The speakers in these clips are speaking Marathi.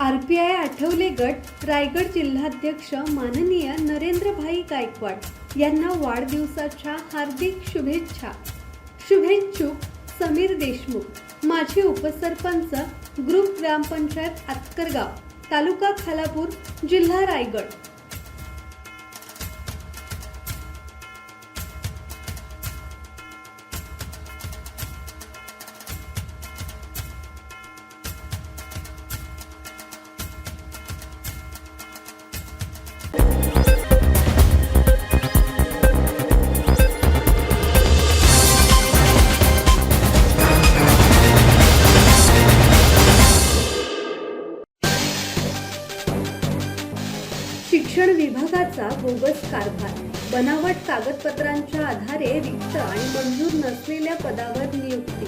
आर पी आय आठवले गट रायगड जिल्हाध्यक्ष माननीय नरेंद्रभाई गायकवाड यांना वाढदिवसाच्या हार्दिक शुभेच्छा. शुभेच्छुक समीर देशमुख माजी उपसरपंच ग्रुप ग्रामपंचायत आतकरगाव तालुका खालापूर जिल्हा रायगड. शिक्षण विभागाचा बोगस कारभार. बनावट कागदपत्रांच्या आधारे रिक्त आणि मंजूर नसलेल्या पदावर नियुक्ती.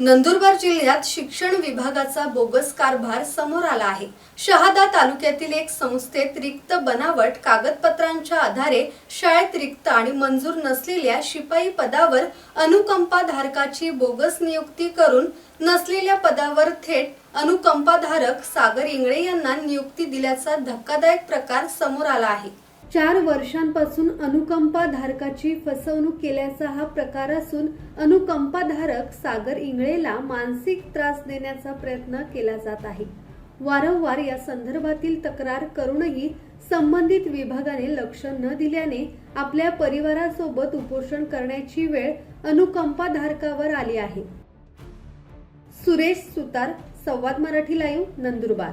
नंदुरबार जिल्ह्यात शिक्षण विभागाचा बोगस कारभार समोर आला आहे. शहादा तालुक्यातील एक संस्थेत रिक्त बनावट कागदपत्रांच्या आधारे शाळेत रिक्त आणि मंजूर नसलेल्या शिपाई पदावर अनुकंपा धारकाची बोगस नियुक्ती करून नसलेल्या पदावर थेट अनुकंपाधारक सागर इंगळे यांना नियुक्ती दिल्याचा धक्कादायक प्रकार समोर आला आहे. चार वर्षांपासून अनुकंपाधारकाची फसवणूक केल्याचा हा प्रकार असून अनुकंपाधारक सागर इंगळेला मानसिक त्रास देण्याचा प्रयत्न केला जात आहे. वारंवार या संदर्भातील तक्रार करूनही संबंधित विभागाने लक्ष न दिल्याने आपल्या परिवारासोबत उपोषण करण्याची वेळ अनुकंपाधारकावर आली आहे. सुरेश सुतार संवाद मराठी लाईव्ह नंदुरबार.